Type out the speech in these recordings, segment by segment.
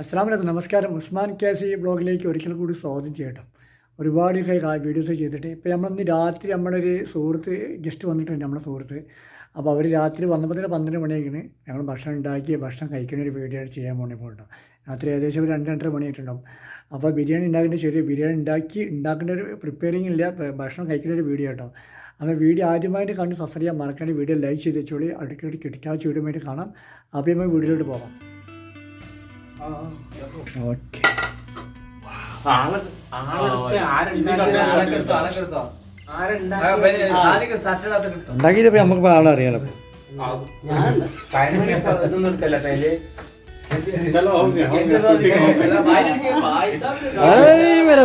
അസ്സാം വലൈക്കും നമസ്കാരം. ഉസ്മാൻ കാസി ബ്ലോഗിലേക്ക് ഒരിക്കൽ കൂടി സ്വാഗതം ചെയ്യട്ടോ. ഒരുപാട് വീഡിയോസ് ചെയ്തിട്ട് ഇപ്പോൾ നമ്മളിന്ന് രാത്രി നമ്മുടെ ഒരു സുഹൃത്ത് ഗസ്റ്റ് വന്നിട്ടുണ്ട് നമ്മുടെ സുഹൃത്ത്. അപ്പോൾ അവർ രാത്രി വന്നപ്പോൾ തന്നെ പന്ത്രണ്ട് മണിയൊക്കെയാണ് ഞങ്ങൾ ഭക്ഷണം ഉണ്ടാക്കി ഭക്ഷണം കഴിക്കുന്ന ഒരു വീഡിയോ ചെയ്യാൻ പോകണേ പോകട്ടോ രാത്രി ഏകദേശം ഒരു രണ്ട് രണ്ടര മണിയായിട്ടുണ്ടാവും. അപ്പോൾ ബിരിയാണി ഉണ്ടാക്കേണ്ട ശരി ബിരിയാണി ഉണ്ടാക്കി ഉണ്ടാക്കേണ്ട ഒരു പ്രിപ്പയറിംഗ് ഇല്ല. ഭക്ഷണം കഴിക്കുന്ന ഒരു വീഡിയോ കേട്ടോ അപ്പോൾ വീഡിയോ ആദ്യമായിട്ട് കണ്ട് സബ്സ്ക്രൈബ് ചെയ്യാൻ മറക്കാണ്ട്. വീഡിയോ ലൈക്ക് ചെയ്ത് വെച്ചോളി. അടുക്കടി കിടക്കാച്ച വീഡിയോ കാണാം. അപ്പോൾ നമ്മൾ വീഡിയോയിലോട്ട് പോകാം. ഓക്കെ. ഉണ്ടാക്കിയപ്പോൾ നമുക്ക് ആളെ അറിയാലോ.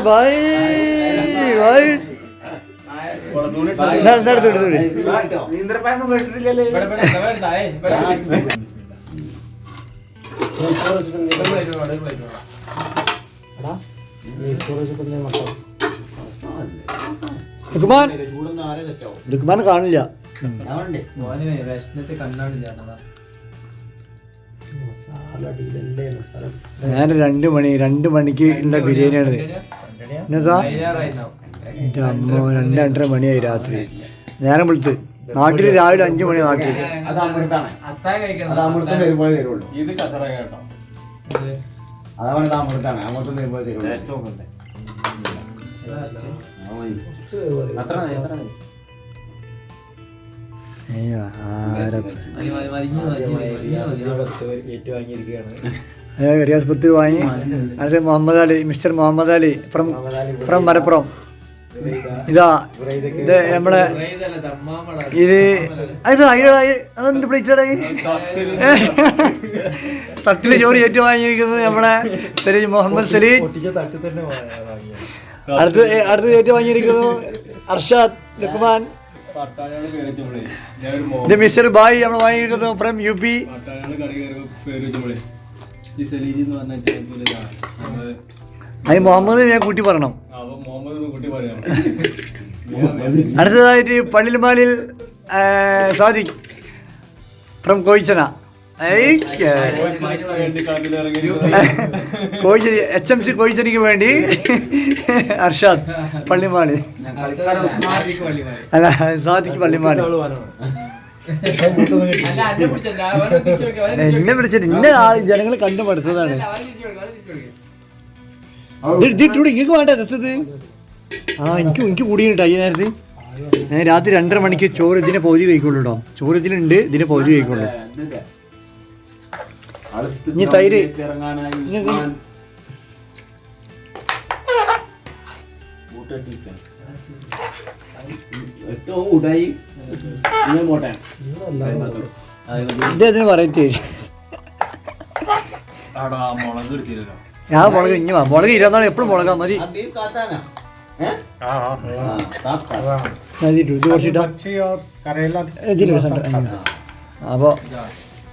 ഭായ് എടുത്തു എടുത്തു നീന്തൽപ്പായൊന്നും കേട്ടിട്ടില്ലല്ലേ. ലുക്മാൻ. ലുക്മാൻ കാണില്ല. ഞാൻ രണ്ട് മണി രണ്ട് മണിക്ക് ഉള്ള ബിരിയാണിയാണ് എന്നതാ രണ്ടര മണിയായി രാത്രി. നേരം വിളിത്ത്. നാട്ടിൽ രാവിലെ അഞ്ചു മണി നാട്ടിൽ അത് അമൃതാണ് അത് അമൃതം വരുമ്പോഴേ തരുള്ളൂ ഇത് കച്ചറ കേട്ടോ. അതാണ് ഇത് അമൃതാണ് അമൃതം വരുമ്പോഴേ തരുള്ളൂ അത്ര മതി, അത്ര മതി. വാങ്ങി. അത് Muhammad Ali mister Muhammad Ali from from Malappuram. ഇതാ ഇത് നമ്മളെ. ഇത് അത് അയ്യടായി അതെന്ത് പ്ലേറ്റടായി തട്ടിൽ ചോറ് ഏറ്റു വാങ്ങിയിരിക്കുന്നത് നമ്മളെ സലീം മുഹമ്മദ് സലീം. അടുത്ത് അടുത്ത് ഏറ്റു വാങ്ങിയിരിക്കുന്നു അർഷാദ് ലുക്മാൻ ഇത് മിസ്റ്റർ ബായ് നമ്മൾ വാങ്ങിയിരിക്കുന്നു ഫ്രം യു പി. അത് മുഹമ്മദ് ഞാൻ കൂട്ടി പറയണം. അടുത്തതായിട്ട് പള്ളിൽമാലിൽ സാദിഖ് ഫ്രം കോയിച്ചന വേണ്ടി കോയിച്ചരി എച്ച് എം സി കോഴിച്ചനിക്ക് വേണ്ടി അർഷാദ് പള്ളിമാളി അല്ല സാദിഖ് പള്ളിമാളി എന്നെ വിളിച്ചിട്ട് ഇന്ന ജനങ്ങൾ കണ്ടുപടുത്തതാണ് ഇങ്ങക്ക് വേണ്ട എത്തത് ആ എനിക്ക് എനിക്ക് കൂടിയിട്ടാ ഈ നേരത്ത്. ഞാൻ രാത്രി രണ്ടര മണിക്ക് ചോറ് ഇതിനെ പൗതി കഴിക്കുള്ളൂ കേട്ടോ ചോറ് ഇതിലുണ്ട് ഇതിനെ പൗതി കഴിക്കുള്ളൂ. ഇനി തൈര്. ഇതിന് പറയത്തേ ആടാ മുളക് എടുത്തില്ലല്ലോ. ഞാൻ മുളക് ഇങ്ങനെ വാ. മുളക് ഇരുപത്തിനാല് എപ്പോഴും മുളകാ മതി. ഇത് കുറച്ചിട്ടാ? ഇതിൽ അപ്പോൾ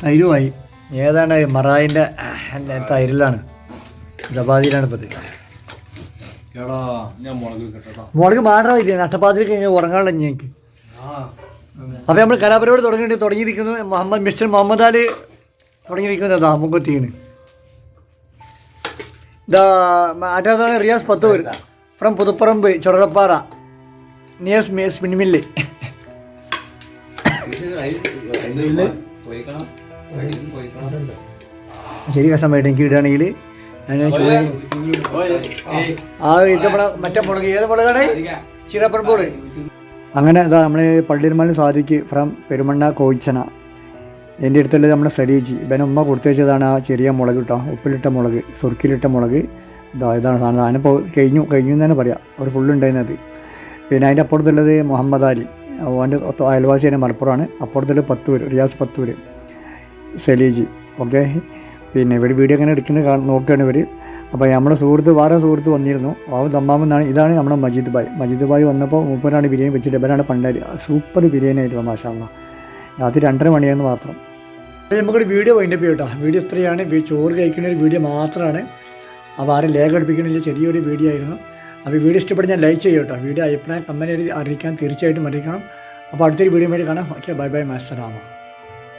തൈരുമായി ഏതാണ് മറായിന്റെ തൈരിലാണ്. ചപ്പാത്തിയിലാണ് ഇപ്പത് മുളക് കേട്ടോ. മുളക് മാറാ ഇല്ല? നഷ്ടപ്പാതിൽ കഴിഞ്ഞാൽ ഉറങ്ങാനുള്ള ഞങ്ങൾക്ക് അപ്പോൾ നമ്മൾ കലാപരിപാടി തുടങ്ങിയിട്ട് തുടങ്ങിയിരിക്കുന്നു. മുഹമ്മദ് മിസ്റ്റർ മുഹമ്മദ് അലി തുടങ്ങിയിരിക്കുന്നത് അതാ മുമ്പത്തെയാണ് റിയാസ് പത്ത് Riyas Pathur. From Puthuparamba Chudalappara near spin mill. ശരി കസമായിട്ട് എനിക്ക് ഇടുകയാണെങ്കിൽ ഞാൻ ചോദിക്കും. ആ ഇട്ടപ്പട മറ്റേ മുളക്. ഏത് മുളകാണ്? അധികം. ചിറപ്പറമ്പോട് അങ്ങനെ ഇതാ നമ്മൾ പള്ളിരുമാലും സാധിക്ക് ഫ്രം പെരുമണ്ണ കോയിച്ചന എന്റെ അടുത്തുള്ളത് നമ്മുടെ സരീജി ഇവൻ ഉമ്മ കൊടുത്തു വെച്ചതാണ് ആ ചെറിയ മുളക് കേട്ടോ ഉപ്പിലിട്ട മുളക് സുർക്കിലിട്ട മുളക്. ഇതാ ഇതാണ് സാധനം. അതിനിപ്പോൾ കഴിഞ്ഞു കഴിഞ്ഞു എന്ന് തന്നെ പറയാം. ഒരു ഫുള്ള് ഉണ്ടായിരുന്നത്. പിന്നെ അതിന്റെ അപ്പുറത്തുള്ളത് മുഹമ്മദ് അലി. അവന്റെ അയൽവാസി തന്നെ മലപ്പുറമാണ്. അപ്പുറത്തുള്ളത് പേര് റിയാസ് പത്തൂര്. സലീജി. ഓക്കെ? പിന്നെ ഇവർ വീഡിയോ അങ്ങനെ എടുക്കുന്നത് നോക്കുകയാണ് ഇവർ അപ്പോൾ നമ്മുടെ സുഹൃത്ത് വേറെ സുഹൃത്ത് വന്നിരുന്നു. ആ ദമ്മാമെന്നാണ് ഇതാണ് നമ്മുടെ മജീദ് ഭായ്. മജീദ് ഭായ് വന്നപ്പോൾ മൂപ്പനാണ് ബിരിയാണി വെച്ചിട്ട് ഇവരാണ് പണ്ടാരി. സൂപ്പർ ബിരിയാണി ആയിരുന്നു മാഷാള്ള രാത്രി രണ്ടര മണിയാന്ന് മാത്രം. നമുക്കൊരു വീഡിയോ വൈൻഡപ്പ് ചെയ്യട്ടോ. വീഡിയോ ഇത്രയാണ്. ചോറ് കഴിക്കുന്ന ഒരു വീഡിയോ മാത്രമാണ്. അപ്പോൾ ആരും ലേഖ അടുപ്പിക്കണില്ല. ചെറിയൊരു വീഡിയോ ആയിരുന്നു. അപ്പോൾ വീഡിയോ ഇഷ്ടപ്പെട്ട് ഞാൻ ലൈക്ക് ചെയ്യും കേട്ടോ വീഡിയോ അഭിപ്രായം കമ്മനെ അറിയിക്കാൻ തീർച്ചയായിട്ടും അറിയിക്കണം അപ്പോൾ അടുത്തൊരു വീഡിയോ വേണ്ടി കാണാം. Okay bye bye മാസ്റ്ററാമോ